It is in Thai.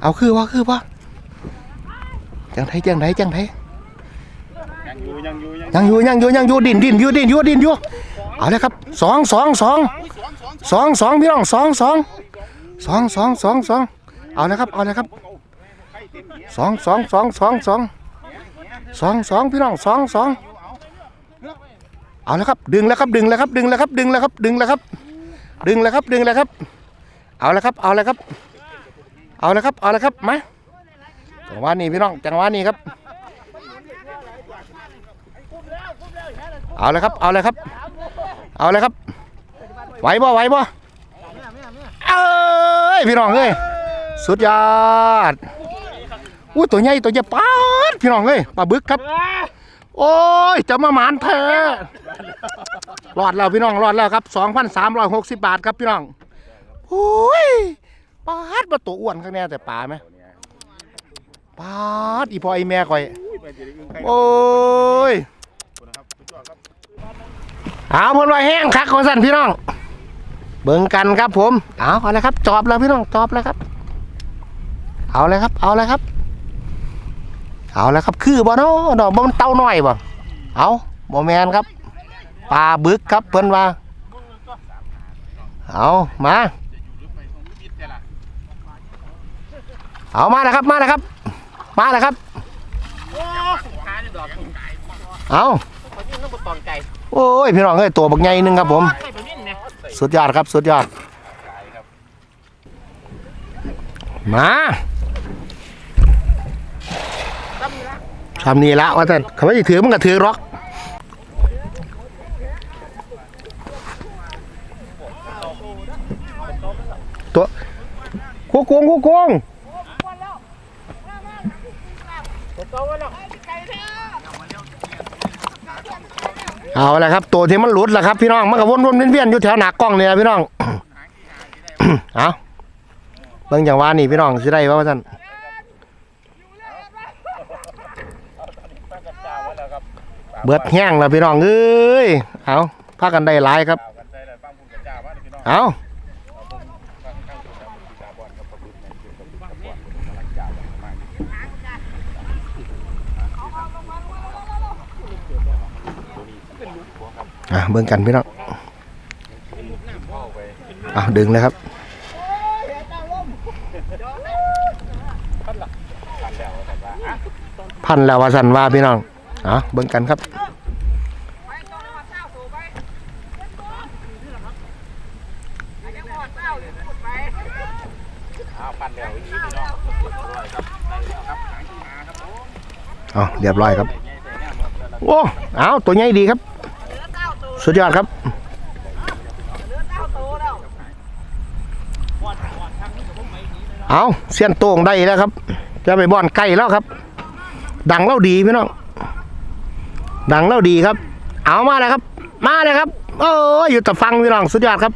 เอาคือว่าคือว่าจังไทจังไทจังไทยอยู่ยังอยู่ยังยังอยู่ยังอยู่ยังอยู่ดินดินอยู่ดินอยู่ดินอยู่เอาเลยครับสองสองสองสองสองพี่น้องสองสองสองสองสองสองเอาเลยครับเอาเลยครับสองสองสองสองสองสองสองพี่น้องสองสองเอาเลยครับดึงแล้วครับดึงแล้วครับดึงแล้วครับดึงแล้วครับดึงแล้วครับดึงแล้วครับดึงแล้วครับเอาเลยครับเอาเลยครับ เอาลยครับ เอาลยครับ มาจังหวะนี้พี่น้อง จังหวะนี้ครับ เอาลยครับ เอาลยครับ เอาลยครับ ไหวบ่ไหวบ่เอ้ยพี่น้องเอ้ย สุดยอดอู้ตัวใหญ่ตัวใหญ่ป๊าดพี่น้องเอ้ยปลาบึกครับ โอ้ยจะมาหมานแท้รอดแล้วพี่น้องรอดแล้วครับ 2,360 บาทครับพี่น้องโอ้ย ปาดมาตัวอ้วนข้างแน่แต่ปลาไหมปาดอีพ่อไอแม่ก่อย โอ้ยเอาเพิ่นว่าแห้งคักของสันพี่น้อง เบิ่งกันครับผม เอาเอาเลยครับ จอบแล้วพี่น้อง จอบแล้วครับ เอาเลยครับ เอาเลยครับ เอาเลยครับ คือบ่เนาะดอกบ่มันเต้าน้อยบ่ เอาบ่แมนครับ ปลาบึกครับเพิ่นว่า เอามา เอามาแล้วครับมาแล้วครับ มาแล้วครับ เอาเขายื่นน้ำบตอนไก่โอ้ยพี่น้องเอ้ยตัวบักใหญ่หนึงครับผม สุดยอดครับสุดยอด มาทำนี่ละว่าท่านเขาไม่ได้ถือมันก็ถือหรอก ตัวกูกงกูกง เอาละครับ ตัวที่มันหลุดแล้วครับพี่น้อง มันก็วนๆเวียนๆอยู่แถวหน้ากล้องเนี่ยพี่น้องเอาเบิ่งอย่างว่านี่พี่น้องสิได้ว่าว่าท่านเบิดแห้งแล้วพี่น้องเอ้ยเอาพากันได้หลายครับเอา ฟังข้างจุดแล้วมันกีฬาบอลครับประบุในจุดประบุกับบอลกำลังจ่าบอลมาก อะเบิ่งกันพี่น้องอะดึงเลยครับพันแล้วว่าสันว่าพี่น้องอะเบิ่งกันครับอ้าวปั่นแล้วอีพี่น้อเอาเรียบร้อยครับใหญ่ใส่แน่ครับแล้วโอ้ เอาตัวใหญ่ดีครับ สุดยอดครับเอาเสี้ยนโต่งได้แล้วครับ จะไปบ่อนไก่แล้วครับ ดังเล่าดีพี่น้องดังเล่าดีครับ เอามาเลยครับ มาเลยครับ โอ้ยอยู่แต่ฟังพี่น้องสุดยอดครับ